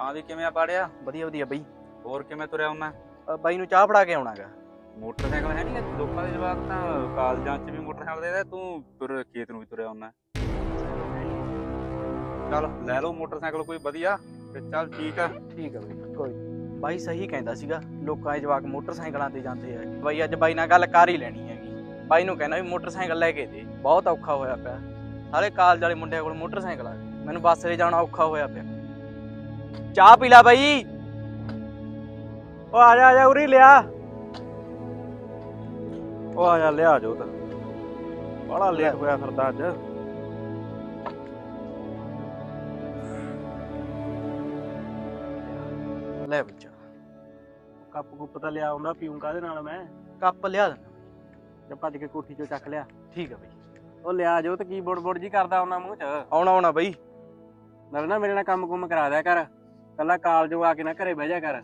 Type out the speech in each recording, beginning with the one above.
ਹਾਂ ਵੀ ਕਿਵੇਂ ਆ ਪਾੜਿਆ? ਵਧੀਆ ਵਧੀਆ ਬਈ। ਹੋਰ ਕਿਵੇਂ ਤੁਰਿਆ ਹੁੰਦਾ ਅ, ਬਾਈ ਨੂੰ ਚਾਹ ਫੜਾ ਕੇ ਆਉਣਾਗਾ। ਮੋਟਰਸਾਈਕਲ ਹੈ ਨਹੀਂ ਲੋਕਾਂ ਦੇ ਜਵਾਕ ਤਾਂ ਕਾਲਜਾਂ 'ਚ ਵੀ ਮੋਟਰਸਾਈਕਲ ਦੇ ਤੂੰ ਤੁਰ ਖੇਤ ਨੂੰ ਵੀ ਤੁਰਿਆ ਹੁੰਦਾ ਚੱਲ ਲੈ ਲਓ ਮੋਟਰਸਾਈਕਲ ਕੋਈ ਵਧੀਆ ਤੇ ਚੱਲ ਠੀਕ ਆ। ਠੀਕ ਆ ਬਈ ਕੋਈ ਬਾਈ ਸਹੀ ਕਹਿੰਦਾ ਸੀਗਾ ਲੋਕਾਂ ਦੇ ਜਵਾਕ ਮੋਟਰਸਾਈਕਲਾਂ ਤੇ ਜਾਂਦੇ ਆ। ਬਾਈ ਅੱਜ ਬਾਈ ਨਾਲ ਗੱਲ ਕਰ ਹੀ ਲੈਣੀ ਹੈਗੀ। ਬਾਈ ਨੂੰ ਕਹਿੰਦਾ ਵੀ ਮੋਟਰਸਾਈਕਲ ਲੈ ਕੇ ਦੇ ਬਹੁਤ ਔਖਾ ਹੋਇਆ ਪਿਆ। ਸਾਰੇ ਕਾਲਜ ਵਾਲੇ ਮੁੰਡਿਆਂ ਕੋਲ ਮੋਟਰਸਾਈਕਲ ਆ। ਮੈਨੂੰ ਬੱਸ 'ਤੇ ਜਾਣਾ ਔਖਾ ਹੋਇਆ ਪਿਆ। ਚਾਹ ਪੀ ਲੈ ਬਾਈ। ਉਹ ਆ ਜਾ ਆ ਜਾ ਉਰੀ ਲਿਆ। ਉਹ ਆ ਜਾ ਲਿਆ ਜੋ ਤਾਂ ਬੜਾ ਲੇਟ ਹੋਇਆ ਫਿਰਦਾ ਅੱਜ। ਲੈ ਬੱਚਾ। ਕੱਪ ਕੁੱਪ ਤਾਂ ਲਿਆ ਆਉਂਦਾ ਪੀਉਂ ਕਾਦੇ ਨਾਲ ਮੈਂ? ਕੱਪ ਲਿਆ ਦੇਣਾ ਤੇ ਭੱਜ ਕੇ ਕੋਠੀ ਚੋਂ ਚੱਕ ਲਿਆ। ਠੀਕ ਆ ਬਈ। ਉਹ ਲਿਆ ਜੋ ਤੇ ਕੀ ਬੁੜ ਬੁੜ ਜੀ ਕਰਦਾ ਉਹਨਾਂ ਮੂੰਹ ਚ? ਆਉਣਾ ਆਉਣਾ ਬਈ। ਨਾਲ ਨਾ ਮੇਰੇ ਨਾਲ ਕੰਮ ਕੁੰਮ ਕਰਾ ਦਿਆ ਕਰ। ਕੱਲਾ ਕਾਲਜੋਂ ਆ ਕੇ ਨਾ ਘਰੇ ਬਹਿ ਜਾ ਕਰ।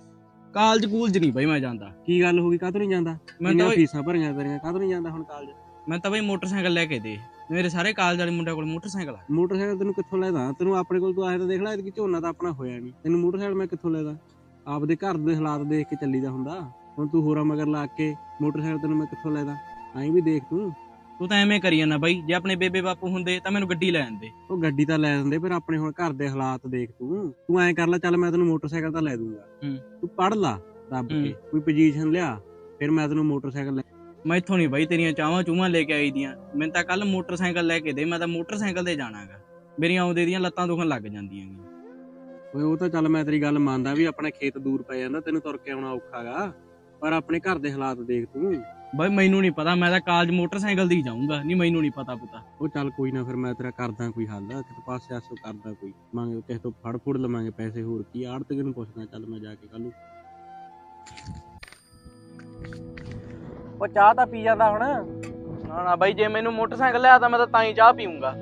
ਕਾਲਜ ਕੂਲਜ ਨਹੀਂ ਬਈ ਮੈਂ ਜਾਂਦਾ। ਕੀ ਗੱਲ ਹੋ ਗਈ? ਕਾਹਤੋਂ ਨਹੀਂ ਜਾਂਦਾ? ਮੈਂ ਤਾਂ ਫੀਸਾਂ ਭਰੀਆਂ ਤੇਰੀਆਂ ਕਾਹਤੋਂ ਨਹੀਂ ਜਾਂਦਾ ਹੁਣ ਕਾਲਜ? ਮੈਂ ਤਾਂ ਬਈ ਮੋਟਰਸਾਈਕਲ ਲੈ ਕੇ ਦੇ। ਮੇਰੇ ਸਾਰੇ ਕਾਲਜ ਵਾਲੇ ਮੁੰਡਿਆਂ ਕੋਲ ਮੋਟਰਸਾਈਕਲ ਆ। ਮੋਟਰਸਾਈਕਲ ਤੈਨੂੰ ਕਿੱਥੋਂ ਲੈਦਾ? ਤੈਨੂੰ ਆਪਣੇ ਕੋਲ ਤੂੰ ਆਇਆ ਤਾਂ ਦੇਖ ਲੈ ਕਿ ਝੋਨਾ ਤਾਂ ਆਪਣਾ ਹੋਇਆ ਨਹੀਂ ਤੈਨੂੰ ਮੋਟਰਸਾਈਕਲ ਮੈਂ ਕਿੱਥੋਂ ਲੈਦਾ? ਆਪਦੇ ਘਰ ਦੇ ਹਾਲਾਤ ਦੇਖ ਕੇ ਚੱਲੀਦਾ ਹੁੰਦਾ। ਹੁਣ ਤੂੰ ਹੋਰਾਂ ਮਗਰ ਲਾ ਕੇ ਮੋਟਰਸਾਈਕਲ ਤੈਨੂੰ ਮੈਂ ਕਿੱਥੋਂ ਲੈਦਾ? ਐਂ ਵੀ ਦੇਖ ਤੂੰ। ਤੂੰ ਤਾਂ ਐਵੇਂ ਕਰੀ ਜਾਂਦਾ ਬਾਈ ਜੇ ਆਪਣੇ ਬੇਬੇ ਬਾਪੂ ਹੁੰਦੇ ਤਾਂ ਮੈਨੂੰ ਗੱਡੀ ਲੈ ਜਾਂਦੇ ਉਹ ਗੱਡੀ ਤਾਂ ਲੈ ਦਿੰਦੇ ਪਰ ਆਪਣੇ ਹੁਣ ਘਰ ਦੇ ਹਾਲਾਤ ਦੇਖ ਤੂੰ। ਤੂੰ ਐਂ ਕਰ ਲੈ ਚੱਲ ਮੈਂ ਤੈਨੂੰ ਮੋਟਰਸਾਈਕਲ ਤਾਂ ਲੈ ਦੂੰਗਾ। ਹੂੰ। ਤੂੰ ਪੜ ਲਾ ਹੂੰ। ਕੇ ਕੋਈ ਪੋਜੀਸ਼ਨ ਲਿਆ ਫਿਰ ਮੈਂ ਤੈਨੂੰ ਮੋਟਰਸਾਈਕਲ ਲੈ ਮੈਂ ਇੱਥੋਂ ਨਹੀਂ ਬਾਈ ਤੇਰੀਆਂ ਚਾਵਾਂ ਚੂਵਾਂ ਲੈ ਕੇ ਆਈ ਦੀਆਂ। ਮੈਨੂੰ ਤਾਂ ਕੱਲ ਮੋਟਰਸਾਈਕਲ ਲੈ ਕੇ ਦੇ ਮੈਂ ਤਾਂ ਮੋਟਰਸਾਈਕਲ ਤੇ ਜਾਣਾਗਾ। ਮੇਰੀਆਂ ਆਉਂਦੇ ਦੀਆਂ ਲੱਤਾਂ ਦੁਖਣ ਲੱਗ ਜਾਂਦੀਆਂ ਗੀਆਂ। ਓਏ ਉਹ ਤਾਂ ਚੱਲ ਮੈਂ ਤੇਰੀ ਗੱਲ ਮੰਨਦਾ ਵੀ ਆਪਣੇ ਖੇਤ ਦੂਰ ਪੈ ਜਾਂਦਾ ਤੈਨੂੰ ਤੁਰ ਕੇ ਆਉਣਾ ਔਖਾਗਾ। ਪਰ ਆਪਣੇ ਘਰ ਦੇ ਹਾਲਾਤ ਦੇਖ ਤੂੰ। ਬਾਈ ਮੈਨੂੰ ਨਹੀਂ ਪਤਾ ਮੈਂ ਤਾਂ ਕਾਲਜ ਮੋਟਰਸਾਈਕਲ ਹੀ ਜਾਊਂਗਾ। ਨਹੀਂ ਮੈਨੂੰ ਨਹੀਂ ਪਤਾ ਪੁੱਤਾ। ਉਹ ਚੱਲ ਕੋਈ ਨਾ ਫਿਰ ਮੈਂ ਤੇਰਾ ਕਰਦਾ ਕੋਈ ਹੱਲ। ਕਿਤੇ ਪਾਸੇ ਆਸੋ ਕਰਦਾ ਕੋਈ। ਮੰਗ ਕਿਸੇ ਤੋਂ ਫੜ ਫੁੜ ਲਵਾਂਗੇ ਪੈਸੇ ਹੋਰ। ਕੀ ਆੜਤ ਨੂੰ ਪੁੱਛਣਾ ਚੱਲ ਮੈਂ ਜਾ ਕੇ ਕੱਲ ਉਹ ਚਾਹ ਤਾਂ ਪੀ ਜਾਂਦਾ ਹੁਣ। ਨਾ ਨਾ ਬਾਈ ਜੇ ਮੈਨੂੰ ਮੋਟਰਸਾਈਕਲ ਲਿਆ ਤਾਂ ਮੈਂ ਤਾਂ ਤਾਂ ਹੀ ਚਾਹ ਪੀਊਂਗਾ।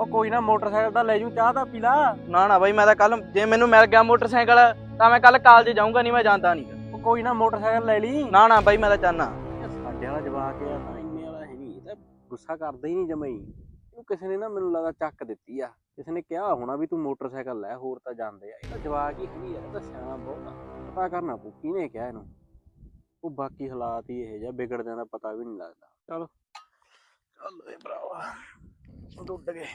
ਉਹ ਕੋਈ ਨਾ ਮੋਟਰਸਾਈਕਲ ਤਾਂ ਲੈ ਜੂ ਚਾਹ ਤਾਂ ਪੀ ਲਾ। ਨਾ ਨਾ ਬਾਈ ਮੈਂ ਤਾਂ ਕੱਲ ਜੇ ਮੈਨੂੰ ਮਿਲ ਗਿਆ ਮੋਟਰਸਾਈਕਲ ਤਾਂ ਮੈਂ ਕੱਲ ਕਾਲਜ ਜਾਊਂਗਾ ਨਹੀਂ ਮੈਂ ਜਾਂਦਾ ਨਹੀਂ ਉਹ ਕੋਈ ਨਾ ਮੋਟਰਸਾਈਕਲ ਲੈ ਲਈ। ਨਾ ਨਾ ਬਾਈ ਮੈਂ ਤਾਂ ਚਾਹਨਾ ਸਾਡੇ ਵਾਲਾ ਜਵਾਕ ਆ। ਤਾਂ ਇੰਨੇ ਵਾਲਾ ਹੈ ਨਹੀਂ। ਇਹ ਤਾਂ ਗੁੱਸਾ ਕਰਦਾ ਹੀ ਨਹੀਂ ਜਮਈ ਇਹਨੂੰ ਕਿਸੇ ਨੇ ਨਾ ਮੈਨੂੰ ਲੱਗਦਾ ਚੱਕ ਦਿੱਤੀ ਆ। ਕਿਸੇ ਨੇ ਕਿਹਾ ਹੋਣਾ ਵੀ ਤੂੰ ਮੋਟਰਸਾਈਕਲ ਲੈ, ਹੋਰ ਤਾਂ ਜਾਂਦੇ ਆ। ਇਹ ਤਾਂ ਜਵਾਕ ਹੀ ਹੈ ਨਹੀਂ ਇਹ ਤਾਂ ਸਿਆਣਾ ਬਹੁਤ ਆ। ਪਤਾ ਕਰਨਾ ਪਊ, ਕਿਹਨੇ ਕਿਹਾ ਇਹਨੂੰ? ਉਹ ਬਾਕੀ ਹਾਲਾਤ ਹੀ ਇਹ ਜਿਹਾ ਵਿਗੜਦਿਆਂ ਦਾ ਪਤਾ ਵੀ ਨਹੀਂ ਲੱਗਦਾ। ਚਲ। ਚੱਲ ਏ ਭਰਾਵਾ ਡੁੱਟ ਗਏ।